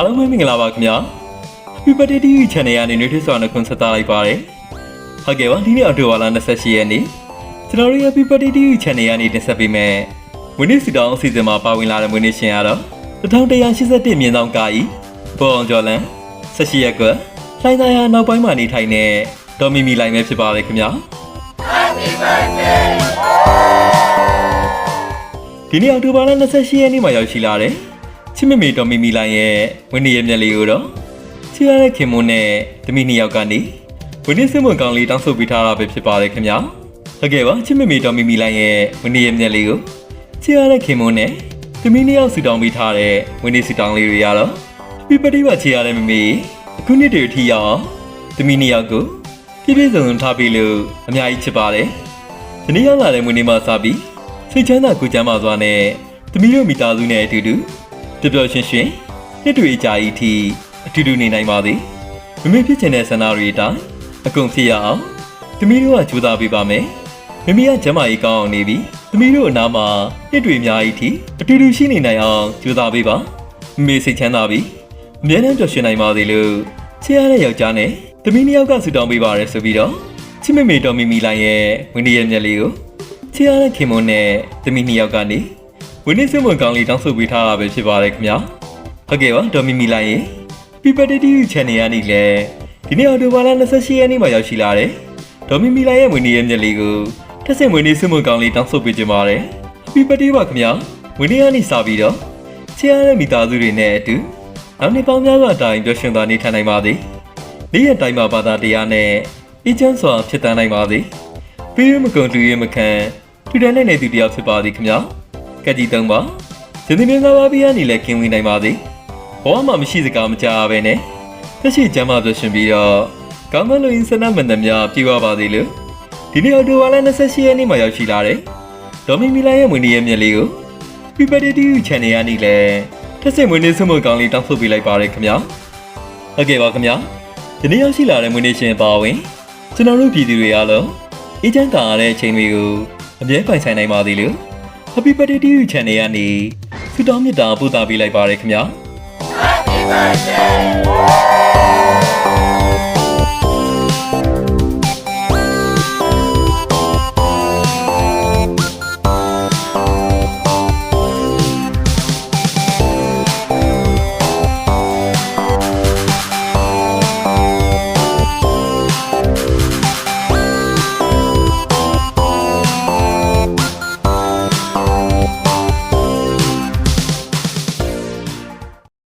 အားလုံးပဲမင်္ဂလာပါခင်ဗျာ Happy Birthday to you channel ကနေနှွေးထွေးစွာနဲ့ခွန်ဆက်တာလိုက်ပါတယ်ဟုတ်ကဲ့ပါဒီနေ့အော်တိုဝါလာ28ရက်နေ့ကျွန်တော်တို့ Happy Birthday to you channel ကနေတင်ဆက်ပေးမယ်ဝင်းနေ့စီတောင်းအစီအစဉ်မှာပါဝင်လာတဲ့ဝင်းနေ့ရှင်ကတော့1181မြင်းဆောင်ကာဤပေါ်အောင်ကျော်လန်18ရက်ကွယ်လှိုင်းသားရနောက်ပိုင်းမှာနေထိုင်တဲ့ဒေါ်မီမီလိုင်ပဲဖြစ်ပါတယ်ခင်ဗျာဒီနေ့အောက်တိုဘာလ28ရက်နေ့မှာရောက်ရှိလာတဲ့ ချစ်မမေတော်မီမီလိုင်ရဲ့ဝင်းနေရဲ့မျက်လေးကိုတော့ချစ်ရတဲ့ခင်မွန်းနဲ့သမီးနှစ်ယောက်ကနေဝင်းနေစမွန်ကောင်လေးတောင်းဆိုပေးထားတာပဲဖြစ်ပါတယ်ခင်ဗျာဟုတ်ကဲ့ပါချစ်မမေတော်မီမီလိုင်ရဲ့ဝင်းနေရဲ့မျက်လေးကိုချစ်ရတဲ့ခင်မွန်းနဲ့သမီးနှစ်ယောက်ဆူတောင်းပေးထားတဲ့ဝင်းနေဆူတောင်းလေးတွေရတော့ပြပတိပါချစ်ရတဲ့မမေအခုနှစ်တည်းအထိရောက်အောင်သမီးနှစ်ယောက်ကိုပြည့်ပြည့်စုံစုံထားပြီးလို့အများကြီးချစ်ပါတယ်ဒီနေ့ရောက်လာတဲ့မွေးနေ့မှာစပြီးစိတ်ချမ်းသာကိုယ်ကျမ်းမာစွာနဲ့သမီးတို့မိသားစုနဲ့အတူတူ ပျော်ပျော်ရွှင်ရွှင်နှစ်တွေကြာဤထိအတူတူနေနိုင်ပါသည်မမေဖြစ်ချင်တဲ့ဆန္ဒတွေအတိုင်းအကုန်ဖြစ်ရအောင်သမီးတို့ကကြိုးစားပေးပါမယ်မမေကကျမ်းမာရေးကောင်းအောင်နေပြီးသမီးတို့အနားမှာနှစ်တွေအများကြီးထိအတူတူရှိနေနိုင်အောင်ကြိုးစားပေးပါမမေစိတ်ချမ်းသာပြီးအမြဲတမ်းပျော်ရွှင်နိုင်ပါစေလို့ချစ်ရတဲ့ယောက်ျားနဲ့သမီးနှစ်ယောက်ကဆူတောင်းပေးပါရယ်ဆိုပြီးတော့ချစ်မေမေတော်မီမီလိုင်ရဲ့ဝင်းဒီရဲ့မျက်လေးကိုချီရတဲ့ခင်မွန်းနဲ့သမီးနှစ်ယောက်ကနေ ဝင်းနေစမွန်ကောင်းလေးတောင်းဆိုပေးထားတာပဲဖြစ်ပါတယ်ခင်ဗျာဟုတ်ကဲ့ပါဒေါ်မီမီလိုင်းရေ People Daddy Channel ကနေလည်းဒီနေ့အော်တိုဘာလ28ရက်နေ့မှာရောက်ရှိလာတယ်ဒေါ်မီမီလိုင်းရဲ့ဝင်းနေရဲ့မျက်လေးကိုထက်ဆင်ဝင်းနေစမွန်ကောင်းလေးတောင်းဆိုပေးကြပါတယ် Happy Birthday ပါခင်ဗျာဝင်းနေကနေစပြီးတော့ချီရတဲ့မိသားစုတွေနဲ့အတူနောက်နေ့ပေါင်းများစွာအတိုင်းပျော်ရွှင်စွာနေထိုင်နိုင်ပါသည်နေ့ရက်တိုင်းမှာဘာသာတရားနဲ့အေးချမ်းစွာဖြစ်တမ်းနိုင်ပါသည်ပြီးရမကုန်လူရမခံထူတန်းတဲ့နေသူတယောက်ဖြစ်ပါသည်ခင်ဗျာ ကက်ကြီးသုံးပါဇင်းသမီးငါးပါးပြားနေလဲကင်းဝင်နိုင်ပါသည်ဘောမှမရှိစကားမကြားပဲနဲ့သက်ရှိကျမ်းမာပြရှင်ပြီးတော့ကောင်းမလို့အင်းစနမန္တများပြေပါပါသေးလို့ဒီနေ့အော်တိုဝါလာ28ရက်နေ့မှာရောက်ရှိလာတယ်ဒေါ်မီမီလာရဲ့မွေးနေ့ရဲ့မျက်လေးကို People Daddy Channel ကနေလဲထက်စစ်မွေးနေ့ဆွမကောင်းလေးတောင်းဆိုပေးလိုက်ပါရခင်ဗျာဟုတ်ကဲ့ပါခင်ဗျာဒီနေ့ရောက်ရှိလာတဲ့မွေးနေ့ရှင်ပါဝင်ကျွန်တော်တို့ပြည်သူတွေအားလုံးအေးချမ်းသာရတဲ့အချိန်တွေကိုအမြဲပိုင်ဆိုင်နိုင်ပါသေးလို့ Happy Birthday to you channel ကနေဆုတောင်းမေတ္တာပို့သပေးလိုက်ပါရခင်ဗျာ Happy birthday